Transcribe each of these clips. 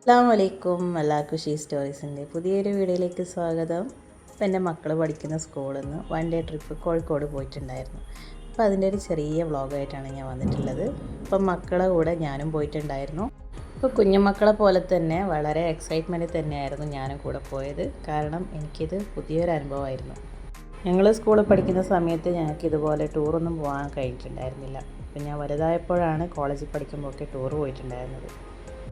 അസ്സാം വലൈക്കും എല്ലാ ഖുഷി സ്റ്റോറീസിന്റെ പുതിയൊരു വീഡിയോയിലേക്ക് സ്വാഗതം. ഇപ്പം എന്റെ മക്കൾ പഠിക്കുന്ന സ്കൂളിൽ നിന്ന് വൺ ഡേ ട്രിപ്പ് കോഴിക്കോട് പോയിട്ടുണ്ടായിരുന്നു. അപ്പോൾ അതിന്റെ ഒരു ചെറിയ വ്ളോഗായിട്ടാണ് ഞാൻ വന്നിട്ടുള്ളത്. അപ്പം മക്കളെ കൂടെ ഞാനും പോയിട്ടുണ്ടായിരുന്നു. ഇപ്പോൾ കുഞ്ഞുമക്കളെ പോലെ തന്നെ വളരെ എക്സൈറ്റ്മെന്റ് തന്നെയായിരുന്നു ഞാനും കൂടെ പോയത്. കാരണം എനിക്കിത് പുതിയൊരു അനുഭവമായിരുന്നു. ഞങ്ങൾ സ്കൂളിൽ പഠിക്കുന്ന സമയത്ത് ഞങ്ങൾക്ക് ഇതുപോലെ ടൂറൊന്നും പോകാൻ കഴിഞ്ഞിട്ടുണ്ടായിരുന്നില്ല. അപ്പം ഞാൻ വലുതായപ്പോഴാണ് കോളേജിൽ പഠിക്കുമ്പോഴൊക്കെ ടൂർ പോയിട്ടുണ്ടായിരുന്നത്.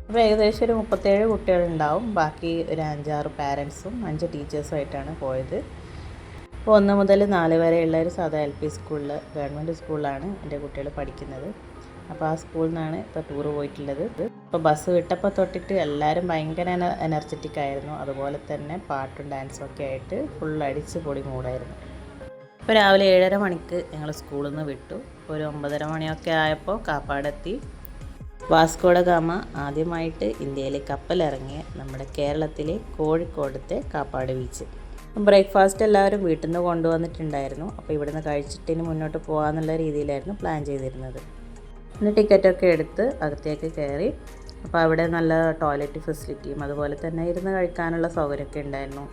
അപ്പോൾ ഏകദേശം ഒരു മുപ്പത്തേഴ് കുട്ടികളുണ്ടാവും. ബാക്കി ഒരു അഞ്ചാറ് പാരൻസും അഞ്ച് ടീച്ചേഴ്സും ആയിട്ടാണ് പോയത്. അപ്പോൾ ഒന്ന് മുതൽ നാല് വരെയുള്ള ഒരു സാധാ എൽ പി സ്കൂളിൽ ഗവൺമെന്റ് സ്കൂളിലാണ് എന്റെ കുട്ടികൾ പഠിക്കുന്നത്. അപ്പോൾ ആ സ്കൂളിൽ നിന്നാണ് ഇപ്പോൾ ടൂർ പോയിട്ടുള്ളത്. ഇപ്പോൾ ബസ് വിട്ടപ്പോൾ തൊട്ടിട്ട് എല്ലാവരും ഭയങ്കര എനർജറ്റിക് ആയിരുന്നു. അതുപോലെ തന്നെ പാട്ടും ഡാൻസും ഒക്കെ ആയിട്ട് ഫുൾ അടിച്ച് പൊടി മൂടായിരുന്നു ഇപ്പോൾ രാവിലെ ഏഴര മണിക്ക് ഞങ്ങൾ സ്കൂളിൽ നിന്ന് വിട്ടു. ഒരു ഒമ്പതര മണിയൊക്കെ ആയപ്പോൾ കാപ്പാടെത്തി. വാസ്കോഡ ഗാമ ആദ്യമായിട്ട് ഇന്ത്യയിൽ കപ്പലിറങ്ങിയ നമ്മുടെ കേരളത്തിലെ കോഴിക്കോടത്തെ കാപ്പാട് ബീച്ച്. ബ്രേക്ക്ഫാസ്റ്റ് എല്ലാവരും വീട്ടിൽ നിന്ന് കൊണ്ടുവന്നിട്ടുണ്ടായിരുന്നു. അപ്പോൾ ഇവിടുന്ന് കഴിച്ചിട്ടിന് മുന്നോട്ട് പോകാമെന്നുള്ള രീതിയിലായിരുന്നു പ്ലാൻ ചെയ്തിരുന്നത്. പിന്നെ ടിക്കറ്റൊക്കെ എടുത്ത് അകത്തേക്ക് കയറി. അപ്പോൾ അവിടെ നല്ല ടോയ്ലറ്റ് ഫെസിലിറ്റിയും അതുപോലെ തന്നെ ഇരുന്ന് കഴിക്കാനുള്ള സൗകര്യമൊക്കെ ഉണ്ടായിരുന്നു.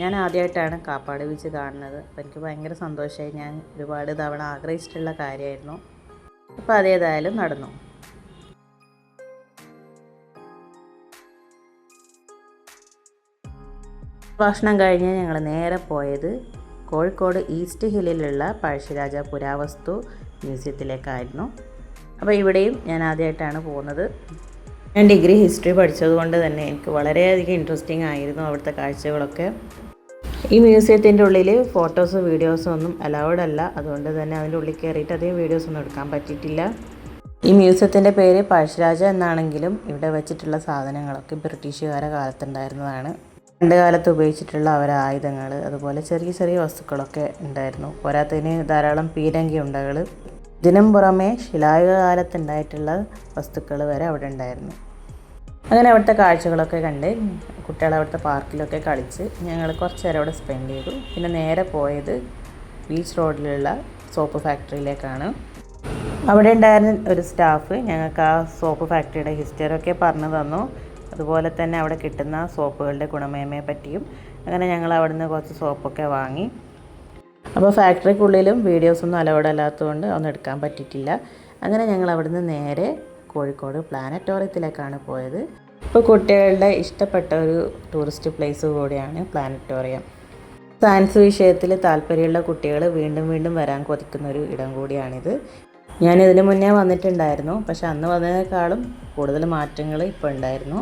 ഞാൻ ആദ്യമായിട്ടാണ് കാപ്പാട് ബീച്ച് കാണുന്നത്. അപ്പോൾ എനിക്ക് ഭയങ്കര സന്തോഷമായി ഞാൻ ഒരുപാട് തവണ ആഗ്രഹിച്ചിട്ടുള്ള കാര്യമായിരുന്നു. അപ്പോൾ അതേതായാലും നടന്നു. ഭക്ഷണം കഴിഞ്ഞ് ഞങ്ങൾ നേരെ പോയത് കോഴിക്കോട് ഈസ്റ്റ് ഹില്ലിലുള്ള പഴശ്ശിരാജ പുരാവസ്തു മ്യൂസിയത്തിലേക്കായിരുന്നു. അപ്പോൾ ഇവിടെയും ഞാൻ ആദ്യമായിട്ടാണ് പോകുന്നത്. ഞാൻ ഡിഗ്രി ഹിസ്റ്ററി പഠിച്ചതുകൊണ്ട് തന്നെ എനിക്ക് വളരെയധികം ഇൻട്രസ്റ്റിംഗ് ആയിരുന്നു അവിടുത്തെ കാഴ്ചകളൊക്കെ. ഈ മ്യൂസിയത്തിന്റെ ഉള്ളിൽ ഫോട്ടോസും വീഡിയോസും ഒന്നും അലൗഡ് അല്ല. അതുകൊണ്ട് തന്നെ അതിന്റെ ഉള്ളിൽ കയറിയിട്ട് അധികം വീഡിയോസ് ഒന്നും എടുക്കാൻ പറ്റിയിട്ടില്ല. ഈ മ്യൂസിയത്തിന്റെ പേര് പഴശ്ശിരാജ എന്നാണെങ്കിലും ഇവിടെ വെച്ചിട്ടുള്ള സാധനങ്ങളൊക്കെ ബ്രിട്ടീഷുകാരുടെ കാലത്തുണ്ടായിരുന്നതാണ്. പണ്ട് കാലത്ത് ഉപയോഗിച്ചിട്ടുള്ള അവരെ ആയുധങ്ങൾ അതുപോലെ ചെറിയ ചെറിയ വസ്തുക്കളൊക്കെ ഉണ്ടായിരുന്നു. പോരാത്തതിന് ധാരാളം പീരങ്കി ഉണ്ടകൾ ഇതിനും പുറമെ ശിലായുഗ കാലത്തുണ്ടായിട്ടുള്ള വസ്തുക്കൾ വരെ അവിടെ ഉണ്ടായിരുന്നു. അങ്ങനെ അവിടുത്തെ കാഴ്ചകളൊക്കെ കണ്ട് കുട്ടികൾ അവിടുത്തെ പാർക്കിലൊക്കെ കളിച്ച് ഞങ്ങൾ കുറച്ച് നേരം അവിടെ സ്പെൻഡ് ചെയ്തു. പിന്നെ നേരെ പോയത് ബീച്ച് റോഡിലുള്ള സോപ്പ് ഫാക്ടറിയിലേക്കാണ് അവിടെ ഉണ്ടായിരുന്ന ഒരു സ്റ്റാഫ് ഞങ്ങൾക്ക് ആ സോപ്പ് ഫാക്ടറിയുടെ ഹിസ്റ്ററി ഒക്കെ പറഞ്ഞു തന്നു. അതുപോലെ തന്നെ അവിടെ കിട്ടുന്ന സോപ്പുകളുടെ ഗുണമേന്മയെ പറ്റിയും അങ്ങനെ ഞങ്ങൾ അവിടെ നിന്ന് കുറച്ച് സോപ്പൊക്കെ വാങ്ങി. അപ്പോൾ ഫാക്ടറിക്കുള്ളിലും വീഡിയോസൊന്നും അലൗഡ് അല്ലാത്തതുകൊണ്ട് ഒന്നും എടുക്കാൻ പറ്റിയിട്ടില്ല. അങ്ങനെ ഞങ്ങൾ അവിടുന്ന് നേരെ കോഴിക്കോട് പ്ലാനറ്റോറിയത്തിലേക്കാണ് പോയത്. ഇപ്പോൾ കുട്ടികളുടെ ഇഷ്ടപ്പെട്ട ഒരു ടൂറിസ്റ്റ് പ്ലേസ് കൂടിയാണ് പ്ലാനറ്റോറിയം. സയൻസ് വിഷയത്തിൽ താല്പര്യമുള്ള കുട്ടികൾ വീണ്ടും വീണ്ടും വരാൻ കൊതിക്കുന്ന ഒരു ഇടം കൂടിയാണിത്. ഞാൻ ഇതിന് മുന്നേ വന്നിട്ടുണ്ടായിരുന്നു. പക്ഷെ അന്ന് വന്നതിനേക്കാളും കൂടുതൽ മാറ്റങ്ങൾ ഇപ്പോൾ ഉണ്ടായിരുന്നു.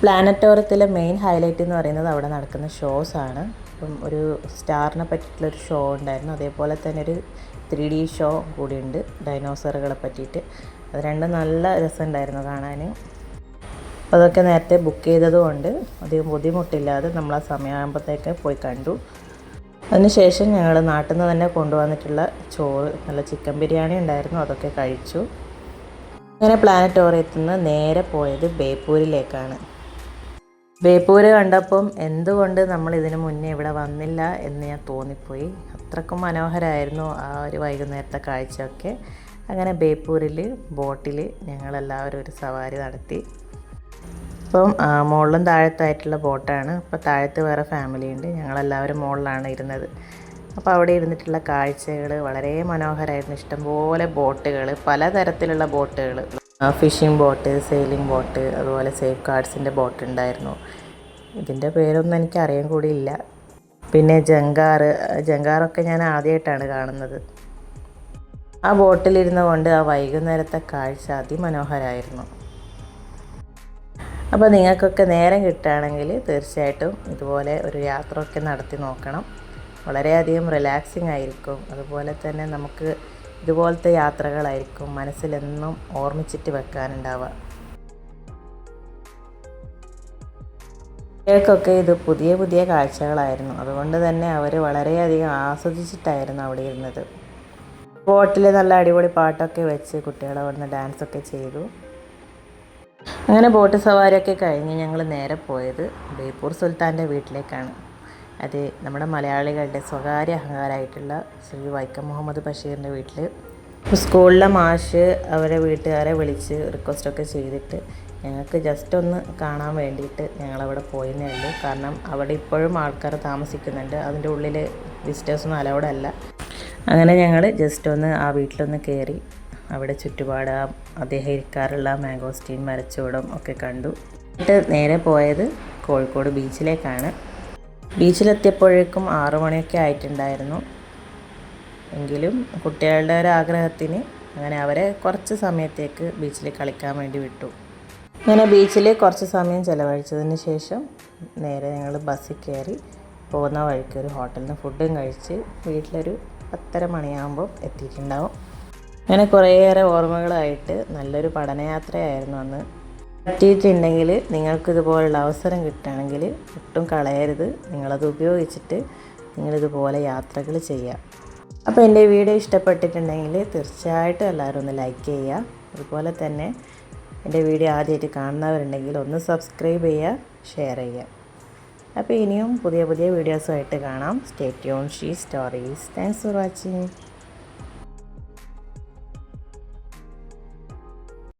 പ്ലാനറ്റോറിയത്തിലെ മെയിൻ ഹൈലൈറ്റ് എന്ന് പറയുന്നത് അവിടെ നടക്കുന്ന ഷോസ് ആണ്. ഇപ്പം ഒരു സ്റ്റാറിനെ പറ്റിയിട്ടുള്ളൊരു ഷോ ഉണ്ടായിരുന്നു. അതേപോലെ തന്നെ ഒരു ത്രീ ഡി ഷോ കൂടിയുണ്ട് ഡൈനോസറുകളെ പറ്റിയിട്ട്. അത് രണ്ടും നല്ല രസമുണ്ടായിരുന്നു കാണാൻ. അതൊക്കെ നേരത്തെ ബുക്ക് ചെയ്തതുകൊണ്ട് അധികം ബുദ്ധിമുട്ടില്ലാതെ നമ്മൾ ആ സമയമാകുമ്പോഴത്തേക്ക് പോയി കണ്ടു. അതിനുശേഷം ഞങ്ങൾ നാട്ടിൽ നിന്ന് തന്നെ കൊണ്ടുവന്നിട്ടുള്ള ചോറ് നല്ല ചിക്കൻ ബിരിയാണി ഉണ്ടായിരുന്നു അതൊക്കെ കഴിച്ചു. അങ്ങനെ പ്ലാനറ്റോറിയത്തിൽ നിന്ന് നേരെ പോയത് ബേപ്പൂരിലേക്കാണ്. ബേപ്പൂര് കണ്ടപ്പം എന്തുകൊണ്ട് നമ്മൾ ഇതിനു മുന്നേ ഇവിടെ വന്നില്ല എന്ന് ഞാൻ തോന്നിപ്പോയി. അത്രക്കും മനോഹരമായിരുന്നു ആ ഒരു വൈകുന്നേരത്തെ കാഴ്ചയൊക്കെ. അങ്ങനെ ബേപ്പൂരിൽ ബോട്ടിൽ ഞങ്ങളെല്ലാവരും ഒരു സവാരി നടത്തി. ഇപ്പം മുകളിലും താഴത്തായിട്ടുള്ള ബോട്ടാണ്. അപ്പോൾ താഴത്ത് വേറെ ഫാമിലി ഉണ്ട്. ഞങ്ങളെല്ലാവരും മുകളിലാണ് ഇരുന്നത്. അപ്പോൾ അവിടെ ഇരുന്നിട്ടുള്ള കാഴ്ചകൾ വളരെ മനോഹരമായിരുന്നു ഇഷ്ടംപോലെ ബോട്ടുകൾ പലതരത്തിലുള്ള ബോട്ടുകൾ ഫിഷിംഗ് ബോട്ട് സെയിലിംഗ് ബോട്ട് അതുപോലെ സേഫ് ഗാർഡ്സിന്റെ ബോട്ട് ഉണ്ടായിരുന്നു. ഇതിന്റെ പേരൊന്നും എനിക്ക് അറിയാൻ കൂടിയില്ല പിന്നെ ജങ്കാറ് ജങ്കാറൊക്കെ ഞാൻ ആദ്യമായിട്ടാണ് കാണുന്നത്. ആ ബോട്ടിലിരുന്നു കൊണ്ട് ആ വൈകുന്നേരത്തെ കാഴ്ച അതിമനോഹരമായിരുന്നു അപ്പോൾ നിങ്ങൾക്കൊക്കെ നേരം കിട്ടുകയാണെങ്കിൽ തീർച്ചയായിട്ടും ഇതുപോലെ ഒരു യാത്ര ഒക്കെ നടത്തി നോക്കണം. വളരെയധികം റിലാക്സിങ് ആയിരിക്കും. അതുപോലെ തന്നെ നമുക്ക് ഇതുപോലത്തെ യാത്രകളായിരിക്കും മനസ്സിലെന്നും ഓർമ്മിച്ചിട്ട് വെക്കാനുണ്ടാവുക. കുട്ടികൾക്കൊക്കെ ഇത് പുതിയ പുതിയ കാഴ്ചകളായിരുന്നു. അതുകൊണ്ട് തന്നെ അവർ വളരെയധികം ആസ്വദിച്ചിട്ടായിരുന്നു അവിടെ ഇരുന്നത്. ബോട്ടിൽ നല്ല അടിപൊളി പാട്ടൊക്കെ വെച്ച് കുട്ടികൾ അവിടുന്ന് ഡാൻസൊക്കെ ചെയ്തു. അങ്ങനെ ബോട്ട് സവാരിയൊക്കെ കഴിഞ്ഞ് ഞങ്ങൾ നേരെ പോയത് ബേപ്പൂർ സുൽത്താന്റെ വീട്ടിലേക്കാണ്. അത് നമ്മുടെ മലയാളികളുടെ സ്വകാര്യ അഹങ്കാരമായിട്ടുള്ള ശ്രീ വൈക്കം മുഹമ്മദ് ബഷീറിന്റെ വീട്ടിൽ സ്കൂളിലെ മാഷ് അവരെ വീട്ടുകാരെ വിളിച്ച് റിക്വസ്റ്റൊക്കെ ചെയ്തിട്ട് ഞങ്ങൾക്ക് ജസ്റ്റ് ഒന്ന് കാണാൻ വേണ്ടിയിട്ട് ഞങ്ങളവിടെ പോയെന്നേ ഉള്ളൂ. കാരണം അവിടെ ഇപ്പോഴും ആൾക്കാർ താമസിക്കുന്നുണ്ട്. അതിന്റെ ഉള്ളിൽ വിസിറ്റേഴ്സൊന്നും അലൗഡല്ല അങ്ങനെ ഞങ്ങൾ ജസ്റ്റ് ഒന്ന് ആ വീട്ടിലൊന്ന് കയറി അവിടെ ചുറ്റുപാട് അദ്ദേഹം ഇരിക്കാറുള്ള മാഗോസ്റ്റീൻ മരച്ചുവടും ഒക്കെ കണ്ടു. എന്നിട്ട് നേരെ പോയത് കോഴിക്കോട് ബീച്ചിലേക്കാണ്. ബീച്ചിലെത്തിയപ്പോഴേക്കും ആറു മണിയൊക്കെ ആയിട്ടുണ്ടായിരുന്നു. എങ്കിലും കുട്ടികളുടെ ഒരു ആഗ്രഹത്തിന് അങ്ങനെ അവരെ കുറച്ച് സമയത്തേക്ക് ബീച്ചിൽ കളിക്കാൻ വേണ്ടി വിട്ടു. അങ്ങനെ ബീച്ചിൽ കുറച്ച് സമയം ചിലവഴിച്ചതിന് ശേഷം നേരെ ഞങ്ങൾ ബസ്സിൽ കയറി പോകുന്ന വഴിക്ക് ഒരു ഹോട്ടലിൽ നിന്ന് ഫുഡും കഴിച്ച് വീട്ടിലൊരു പത്തര മണിയാകുമ്പോൾ എത്തിയിട്ടുണ്ടാവും. അങ്ങനെ കുറേയേറെ ഓർമ്മകളായിട്ട് നല്ലൊരു പഠനയാത്രയായിരുന്നു അന്ന്. പറ്റിയിട്ടുണ്ടെങ്കിൽ നിങ്ങൾക്കിതുപോലുള്ള അവസരം കിട്ടുകയാണെങ്കിൽ ഒട്ടും കളയരുത്. നിങ്ങളത് ഉപയോഗിച്ചിട്ട് നിങ്ങളിതുപോലെ യാത്രകൾ ചെയ്യാം അപ്പോൾ എന്റെ വീഡിയോ ഇഷ്ടപ്പെട്ടിട്ടുണ്ടെങ്കിൽ തീർച്ചയായിട്ടും എല്ലാവരും ഒന്ന് ലൈക്ക് ചെയ്യുക. അതുപോലെ തന്നെ എന്റെ വീഡിയോ ആദ്യമായിട്ട് കാണുന്നവരുണ്ടെങ്കിൽ ഒന്ന് സബ്സ്ക്രൈബ് ചെയ്യുക ഷെയർ ചെയ്യുക. അപ്പോൾ ഇനിയും പുതിയ പുതിയ വീഡിയോസുമായിട്ട് കാണാം. Stay tune she stories thanks for watching